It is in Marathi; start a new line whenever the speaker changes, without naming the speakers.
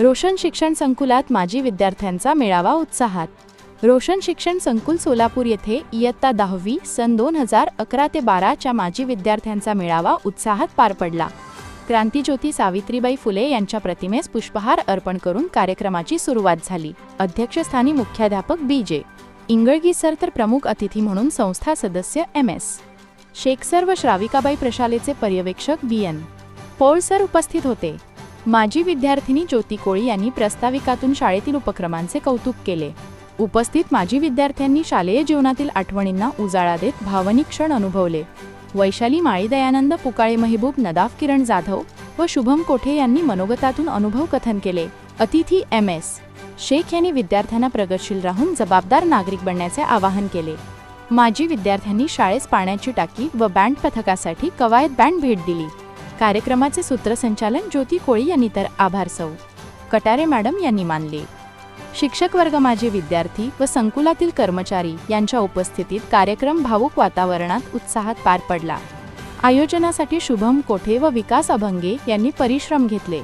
रोशन शिक्षण संकुलात माजी विद्यार्थ्यांचा मेळावा उत्साहात. रोशन शिक्षण संकुल सोलापूर येथे इयत्ता दहावी सन दोन हजार अकरा ते बाराच्या माजी विद्यार्थ्यांचा मेळावा उत्साहात पार पडला. क्रांतीज्योती सावित्रीबाई फुले यांच्या प्रतिमेस पुष्पहार अर्पण करून कार्यक्रमाची सुरुवात झाली. अध्यक्षस्थानी मुख्याध्यापक बी जे. इंगळगी सर तर प्रमुख अतिथी म्हणून संस्था सदस्य एम एस. शेख सर व श्राविकाबाई प्रशालेचे पर्यवेक्षक बी एन. पौळ सर उपस्थित होते. माजी विद्यार्थिनी ज्योती कोळी यांनी प्रस्ताविकातून शाळेतील उपक्रमांचे कौतुक केले. उपस्थित माजी विद्यार्थ्यांनी शालेय जीवनातील आठवणींना उजाळा देत भावनिक क्षण अनुभवले. वैशाली माळी दयानंद पुकाळे महबूब नदाफ किरण जाधव व शुभम कोठे यांनी मनोगतातून अनुभव कथन केले. अतिथी एम एस. शेख यांनी विद्यार्थ्यांना प्रगतशील राहून जबाबदार नागरिक बनण्याचे आवाहन केले. माजी विद्यार्थ्यांनी शाळेस पाण्याची टाकी व बँड पथकासाठी कवायत बँड भेट दिली. कार्यक्रमाचे सूत्रसंचालन ज्योती कोळी यांनी तर आभार सौ. कटारे मॅडम यांनी मानले. शिक्षक वर्ग माजी विद्यार्थी व संकुलातील कर्मचारी यांच्या उपस्थितीत कार्यक्रम भावूक वातावरणात उत्साहात पार पडला. आयोजनासाठी शुभम कोठे व विकास अभंगे यांनी परिश्रम घेतले.